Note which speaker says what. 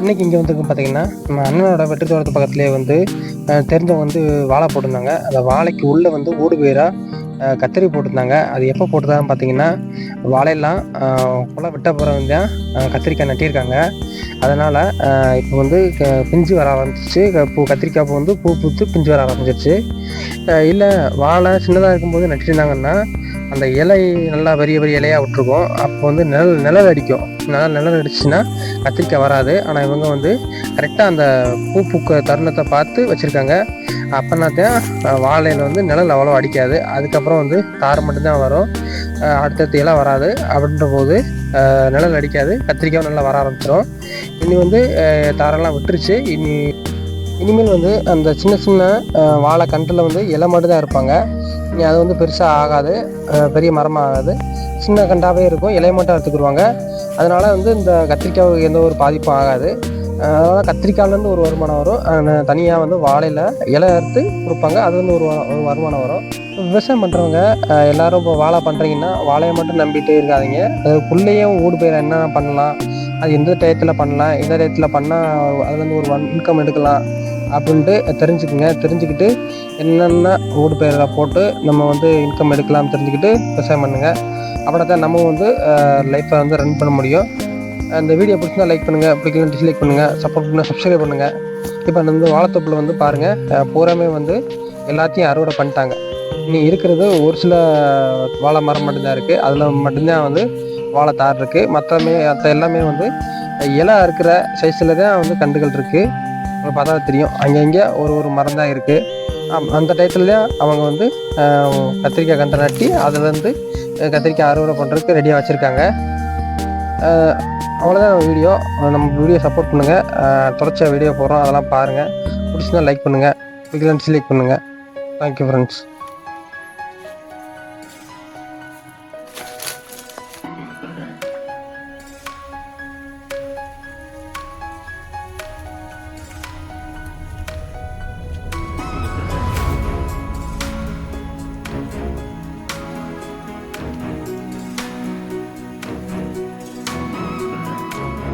Speaker 1: இன்றைக்கி இங்கே வந்து பார்த்தீங்கன்னா நம்ம அண்ணனோட வெற்றி தோட்டத்து பக்கத்துலேயே வந்து தெரிஞ்சவங்க வந்து வாழை போட்டிருந்தாங்க. அந்த வாழைக்கு உள்ளே வந்து ஓடு பேராக கத்திரி போட்டிருந்தாங்க. அது எப்போ போட்டதான்னு பார்த்தீங்கன்னா வாழையெல்லாம் அஹ், குலை விட்ட போகிற வந்து கத்திரிக்காய் நட்டியிருக்காங்க. அதனால் இப்போ வந்து பிஞ்சு வர ஆரம்பிச்சிச்சு. பூ கத்திரிக்காய் பூ வந்து பூ பூத்து பிஞ்சு வர ஆரம்பிச்சிருச்சு. இல்லை வாழை சின்னதாக இருக்கும்போது நட்டிருந்தாங்கன்னா அந்த இலை நல்லா பெரிய பெரிய இலையாக விட்டுருக்கும். அப்போ வந்து நிழல் நிழல் அடிக்கும். நிழல் நிழல் அடிச்சுன்னா கத்திரிக்காய் வராது. ஆனால் இவங்க வந்து கரெக்டாக அந்த பூ பூக்க தருணத்தை பார்த்து வச்சுருக்காங்க. அப்போனாத்தான் வாழையில் வந்து நிழல் அவ்வளோ அடிக்காது. அதுக்கப்புறம் வந்து தார் மட்டும்தான் வரும். அடுத்தடுத்து இலை வராது. அப்படின்ற போது நிழல் அடிக்காது. கத்திரிக்காயும் நல்லா வர ஆரம்பிச்சிடும் இனி வந்து தாரெல்லாம் விட்டுருச்சு. இனி இனிமேல் வந்து அந்த சின்ன சின்ன வாழை கன்றில் வந்து இலை மட்டும் தான் இருப்பாங்க அது வந்து பெருசாக ஆகாது. பெரிய மரமாக ஆகாது. சின்ன கண்டாவே இருக்கும். இலையை மட்டும் அறுத்துக்கிடுவாங்க அதனால் வந்து இந்த கத்திரிக்காய்க்கு எந்த ஒரு பாதிப்பும் ஆகாது. அதனால் கத்திரிக்காய்லேருந்து கத்திரிக்காயிலேருந்து ஒரு வருமானம் வரும். தனியாக வந்து வாழையில் இலை அறுத்து கொடுப்பாங்க. அது வந்து ஒரு ஒரு வருமானம் வரும். விவசாயம் பண்ணுறவங்க எல்லோரும் இப்போ வாழை பண்ணுறீங்கன்னா வாழையை மட்டும் நம்பிட்டு இருக்காதீங்க. அதுக்குள்ளேயும் ஊடு பயிர் என்ன பண்ணலாம்? அது எந்த டயத்தில் பண்ணலாம் எந்த டயத்தில் பண்ணால் அதுலேருந்து ஒரு ஒன் இன்கம் எடுக்கலாம் அப்படின்ட்டு தெரிஞ்சுக்குங்க. தெரிஞ்சுக்கிட்டு என்னென்ன ஊடு பயிரை போட்டு நம்ம வந்து இன்கம் எடுக்கலாம் தெரிஞ்சுக்கிட்டு விவசாயம் பண்ணுங்கள் அப்படின் தான் நம்ம வந்து லைஃப்பை வந்து ரன் பண்ண முடியும். அந்த வீடியோ பிடிச்சிருந்தா லைக் பண்ணுங்கள் பிடிக்கலாம் டிஸ்லைக் பண்ணுங்கள் சப்போர்ட் பண்ணால் சப்ஸ்கிரைப் பண்ணுங்கள் இப்போ அந்த வாழைத்தோப்பில் வந்து பாருங்கள் பூராமே வந்து எல்லாத்தையும் அறுவடை பண்ணிட்டாங்க. இனி இருக்கிறது ஒரு சில வாழை மரம் மட்டும்தான் இருக்குது அதில் மட்டும்தான் வந்து வாழை தார் இருக்குது மற்றமே மற்ற எல்லாமே வந்து இலை இருக்கிற சைஸில் தான் வந்து கண்டுகள் இருக்குது பார்த்தா தெரியும். அங்கங்கே ஒரு ஒரு மரம் தான் இருக்குது அந்த டயத்தில் தான் அவங்க வந்து கத்திரிக்காய் கண்டை நட்டி அதுலேருந்து கத்திரிக்காய் அறுவடை பண்ணுறதுக்கு ரெடியாக வச்சுருக்காங்க. அவ்வளோதான் வீடியோ நம்ம வீடியோ சப்போர்ட் பண்ணுங்கள் தொடர்ச்சியாக வீடியோ போடுறோம். அதெல்லாம் பாருங்கள் பிடிச்சிருந்தா லைக் பண்ணுங்கள் பிடிக்கலன்னு லைக் பண்ணுங்கள் தேங்க்யூ ஃப்ரெண்ட்ஸ்